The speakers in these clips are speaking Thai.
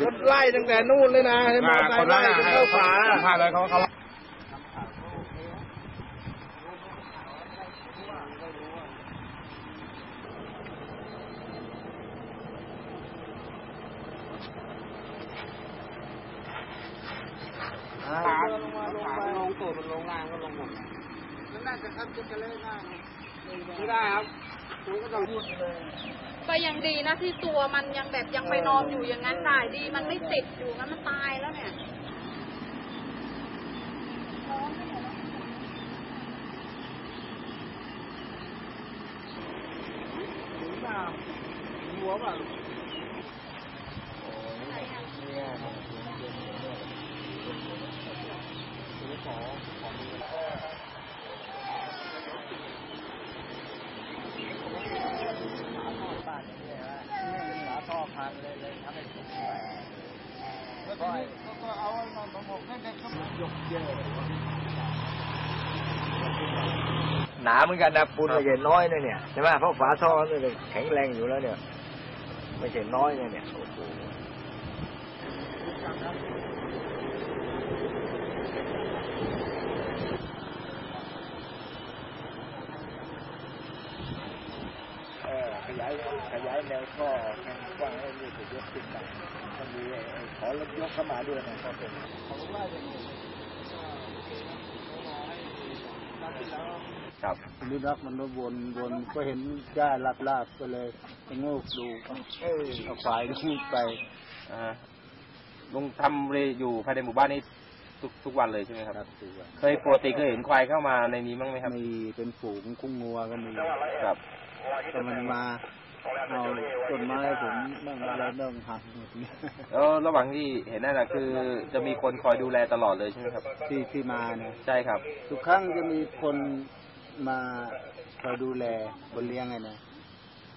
เขาไล่ตั้งแต่นู่นเลยนะให้มอเตอร์ไซค์ไล่จนเข้าฝาพาเลยเขาเขาขาลงมาลงมาลงตูดมันลงล่างก็ลงหมดมันน่าจะทำจะกระเล่ง่ายไม่ได้ครับคุณก็ต้องพูดเลย ก็ยังดีนะที่ตัวมันยังแบบยังไปนอนอยู่อย่างนั้นได้ดี มันไม่ติดอยู่งั้นมันตายแล้วเนี่ยหัวแบบ หนาเหมือนกันนะปูนไม่ใช่น้อยนะเนี่ยใช่ไหมเพราะฝาท่อเนี่ยแข็งแรงอยู่แล้วเนี่ย ไม่ใช่น้อยนะเนี่ยโอ้โหเออ ขยายขยายแนวท่อให้กว้างให้เรื่อยๆยกขึ้นไปมันมีไอ้ไอ้ขอรถยกเข้ามาด้วยนะครับผมครับนี่รักมันก็วนวนก็เห็นหญ้าลาบลาบก็เลยโงกดูเออเอาควายลูกไปอ่าลุงทำเลยอยู่ภายในหมู่บ้านนี้ทุกทุกวันเลยใช่ไหมครับครับตัวเคยปกติเคยเห็นควายเข้ามาในนี้บ้างไหมครับ มีเป็นฝูงกุ้งงัวก็มีครับ แต่มันมาเอาต้นไม้ผมบ้างอะไรบ้างหักหมดเนี่ยแล้วระหว่างที่เห็นนั่นแหละคือ จะมีคนคอยดูแลตลอดเลยใช่ไหมครับ ที่ที่มาเนี่ยใช่ครับ ทุกครั้งจะมีคนมาคอยดูแลบนเลี้ยงไงนะ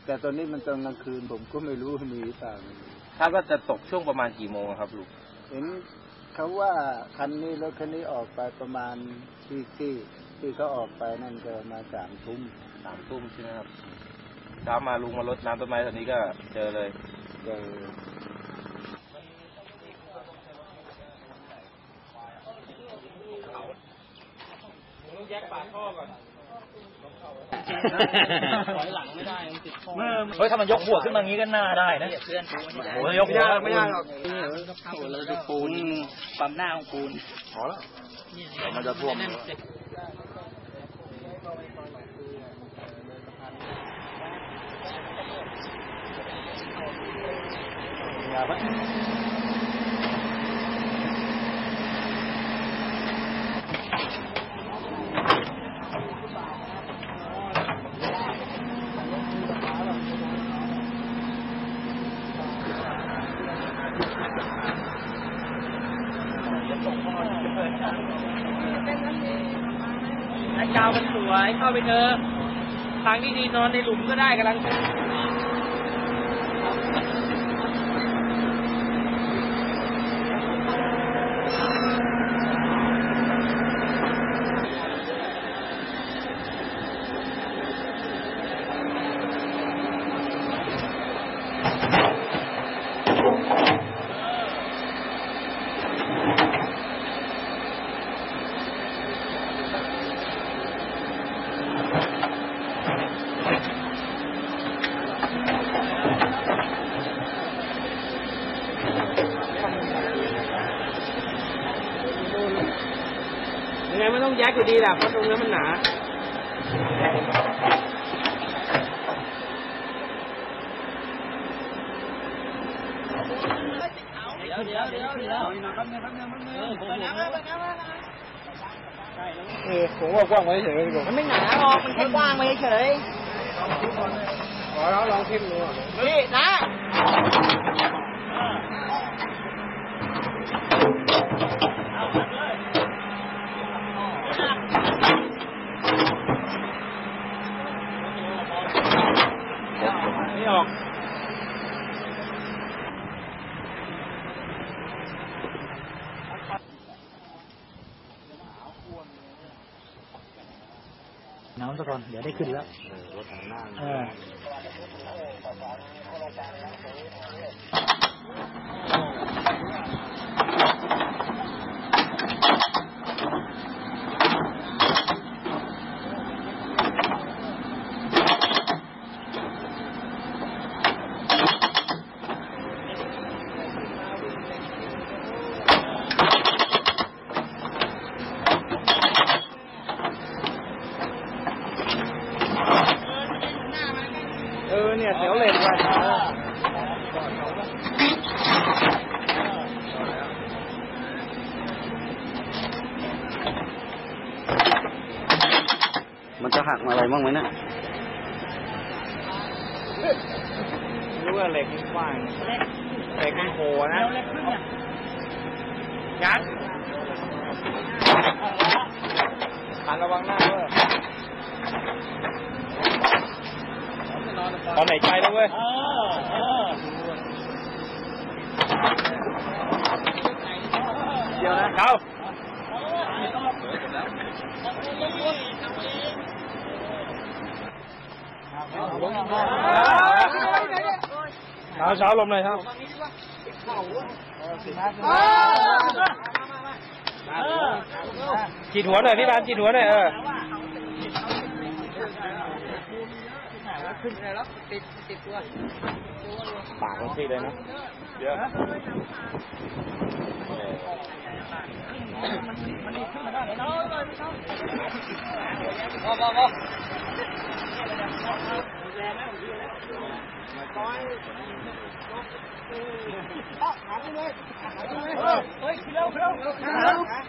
แต่ตอนนี้มันตอนกลางคืนผมก็ไม่รู้มีหรือเปล่าไม่รู้คาดว่าจะตกช่วงประมาณกี่โมงครับลุงเห็นเขาว่าคันนี้รถคันนี้ออกไปประมาณที่ที่ที่เขาออกไปนั่นก็มาสามทุ่มสามทุ่มใช่ไหมครับ เช้ามาลุงมารดน้ำต้นไม้ตอนนี้ก็เจอเลยเจอเฮ้ยถ้ามันยกหัวขึ้นมางี้ก็น่าได้นะเพื่อนโอ้ยยกหัวไม่ได้หรอกเราดูปูนปั๊มหน้าของปูนพอแล้วเดี๋ยวมันจะท่วม ไอ้เจ้ามันสวยเข้าไปเถอะทางที่ดีนอนในหลุมก็ได้กำลัง ยังไงไม่ต้ องแยกอยู่ดีแหละเพราะตรงนั้นมันหนาเดี๋ยวเดี๋ยวเดี๋ยวเดี๋ยวเออผมผมเออผมว่ากว้างไว้เฉยๆผมมันไม่หนาหรอกมันแค่กว้างไปเฉยขอแล้วลองทิมดูนี่นะ นี่ออก น้ำซะก่อน เดี๋ยวได้ขึ้นแล้วรถทางหน้าเออ หักอะไรบ้างไหมเนี่ยรู้ว่าเหล็กมันกว้างเหล็กมันโผล่นะยัดหันระวังหน้าด้วยตอนไหนใจแล้วเว้ยเออเออเดี๋ยวนะเขา เช้าเช้าลมเลยครับจีดหัวหน่อยพี่บานจีดหัวหน่อยเออ ปากมันซีดเลยนะ เดี๋ยว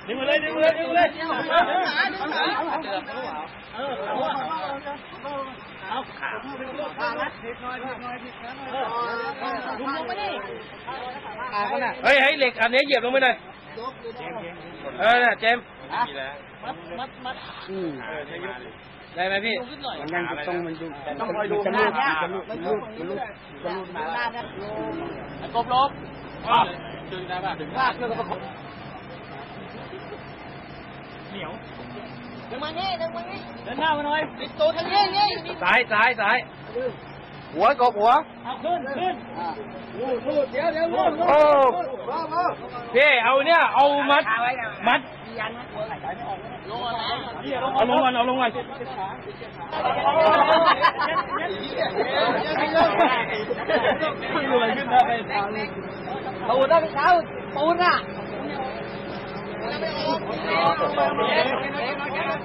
ดึงมาเลยดึงมาเลยดึงมาเลยเอาขาลุงลงไปดิ เฮ้ยเ เฮ้ยเหล็กอันนี้เหยียบลงไปหน่อยเออเจมมัดมัดมัดได้ไหมพี่มันยังต้องมันดูต้องคอยดูหน้าดจะรูดจะรูดจะรูดจะรูดมากบลบดึงได้ป่ะดึงลากเพื่อประคบเหนียว ดึงมานี่ดึงมานี่เดินหน้ามาหน่อยปิดตัวทางนี้นี่ซ้ายซ้ายซ้ายหัวกบหัวเอาขึ้นขึ้นโอ้พี่เอาเนี่ยเอามัดมัดเอาลงก่อนเอาลงก่อนตูดต้องเช้าตูดอะ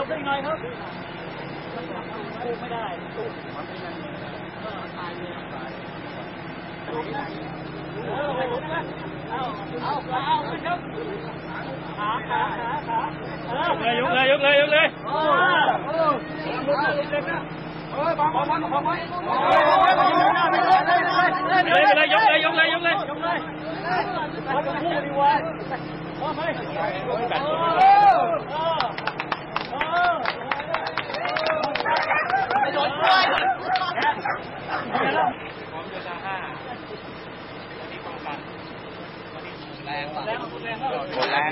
าขึ้นครับขาขาขาขาย ก เลยยกเลยยกเลยยกเลยเลยไปเลยยกเลยยกเลยยกเลยยกเลยมาจะพูดดีกว่าพอไหมไม่โดนด้วย แรง